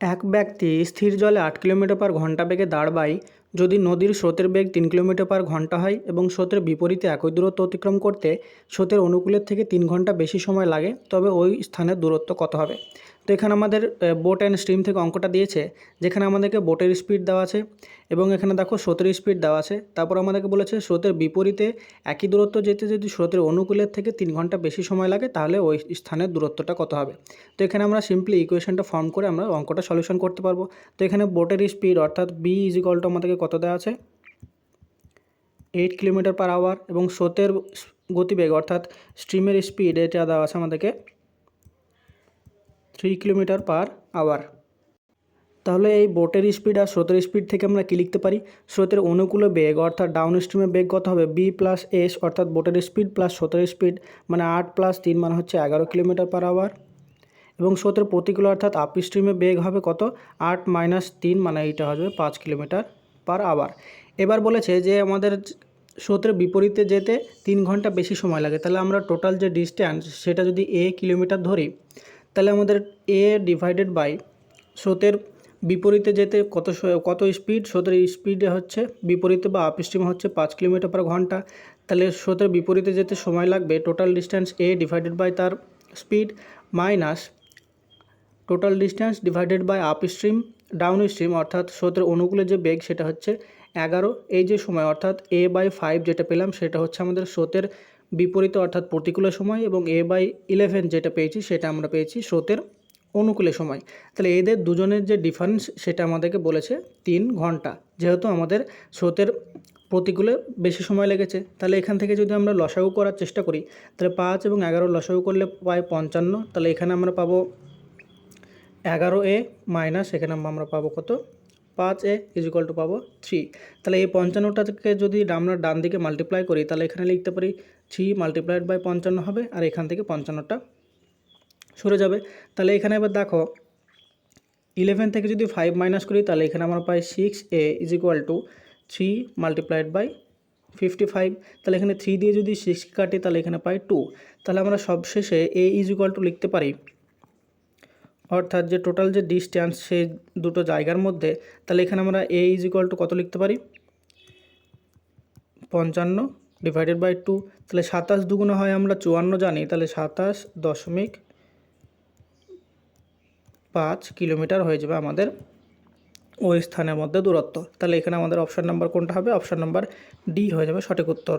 এক ব্যক্তি স্থির জলে আট কিলোমিটার পার ঘণ্টা বেগে দাঁড়ায় যদি নদীর স্রোতের বেগ তিন কিলোমিটার পার ঘণ্টা হয় এবং স্রোতের বিপরীতে একই দূরত্ব অতিক্রম করতে স্রোতের অনুকূলের থেকে তিন ঘণ্টা বেশি সময় লাগে, তবে ওই স্থানের দূরত্ব কত হবে? তো এখানে আমাদের বোট অ্যান্ড স্ট্রিম থেকে অঙ্কটা দিয়েছে, যেখানে আমাদেরকে বোটের স্পিড দেওয়া আছে এবং এখানে দেখো স্রোতের স্পিড দেওয়া আছে। তারপর আমাদেরকে বলেছে স্রোতের বিপরীতে একই দূরত্ব যেতে যদি স্রোতের অনুকূলের থেকে তিন ঘণ্টা বেশি সময় লাগে, তাহলে ওই স্থানের দূরত্বটা কত হবে? তো এখানে আমরা সিম্পলি ইকুয়েশনটা ফর্ম করে আমরা অঙ্কটা সলিউশন করতে পারব। তো এখানে বোটের স্পিড অর্থাৎ বি ইজ আমাদেরকে কত দেওয়া আছে? এইট কিলোমিটার পার আওয়ার এবং স্রোতের গতিবেগ, অর্থাৎ স্ট্রিমের স্পিড এটা দেওয়া আছে আমাদেরকে। থ্রি কিলোমিটার পার আওয়ার তাহলে এই বোটের স্পিড আর স্রোতের স্পিড থেকে আমরা কী লিখতে পারি? স্রোতের অনুকূলে বেগ, অর্থাৎ ডাউন স্ট্রিমে বেগ কত হবে? বি প্লাস এস অর্থাৎ বোটের স্পিড প্লাস স্রোতের স্পিড মানে আট প্লাস তিন মানে হচ্ছে এগারো কিলোমিটার পার আওয়ার এবং স্রোতের প্রতিকূল, অর্থাৎ আপ স্ট্রিমে বেগ হবে কত? আট মাইনাস তিন মানে এইটা হবে পাঁচ কিলোমিটার পার আওয়ার এবার বলেছে যে আমাদের স্রোতের বিপরীতে যেতে তিন ঘণ্টা বেশি সময় লাগে। তাহলে আমরা টোটাল যে ডিস্ট্যান্স সেটা যদি এ কিলোমিটার ধরি, তাহলে আমাদের এ ডিভাইডেড বাই স্রোতের বিপরীতে যেতে কত কত স্পিড স্রোতের স্পিডে হচ্ছে বিপরীতে বা আপ স্ট্রিম হচ্ছে পাঁচ কিলোমিটার পার ঘণ্টা। তাহলে স্রোতের বিপরীতে যেতে সময় লাগবে টোটাল ডিস্ট্যান্স এ ডিভাইডেড বাই তার speed minus total distance divided by upstream downstream অর্থাৎ স্রোতের অনুকূলে যে বেগ সেটা হচ্ছে এগারো। এই যে সময়, অর্থাৎ এ বাই ফাইভ যেটা পেলাম, সেটা হচ্ছে আমাদের স্রোতের বিপরীতে, অর্থাৎ প্রতিকূলে সময়, এবং এ বাই ইলেভেন যেটা পেয়েছি, সেটা আমরা পেয়েছি স্রোতের অনুকূলে সময়। তাহলে এদের দুজনের যে ডিফারেন্স সেটা আমাদেরকে বলেছে তিন ঘণ্টা। যেহেতু আমাদের স্রোতের প্রতিকূলে বেশি সময় লেগেছে, তাহলে এখান থেকে যদি আমরা লসাগু করার চেষ্টা করি, তাহলে পাঁচ এবং এগারো লসাগু করলে পাই পঞ্চান্ন। তাহলে এখানে আমরা পাবো এগারো এ মাইনাস, এখানে আমরা পাবো কত? পাঁচ এ ইজিক্যাল টু পাবো থ্রি তাহলে এই পঞ্চান্নটাকে যদি আমরা ডান দিকে মাল্টিপ্লাই করি, তাহলে এখানে লিখতে পারি থ্রি মাল্টিপ্লাইড বাই পঞ্চান্ন হবে, আর এখান থেকে পঞ্চান্নটা সরে যাবে। তাহলে এখানে এবার দেখো ইলেভেন থেকে যদি ফাইভ মাইনাস করি, তাহলে এখানে আমরা পাই six A is equal to three multiplied by fifty five তাহলে এখানে থ্রি দিয়ে যদি সিক্স কাটি, তাহলে এখানে পাই টু তাহলে আমরা সবশেষে এ ইজ ইকুয়াল টু লিখতে পারি অর্থাৎ যে টোটাল যে ডিস্ট্যান্স সেই দুটো জায়গার মধ্যে, তাহলে এখানে আমরা এ ইজ ইকুয়াল টু কত লিখতে পারি? পঞ্চান্ন ডিভাইডেড বাই টু তাহলে সাতাশ দুগুণ হয় আমরা চুয়ান্ন জানি, তাহলে সাতাশ দশমিক পাঁচ কিলোমিটার হয়ে যাবে আমাদের ওই স্থানের মধ্যে দূরত্ব। তাহলে এখানে আমাদের অপশান নাম্বার কোনটা হবে? অপশান নাম্বার ডি হয়ে যাবে সঠিক উত্তর।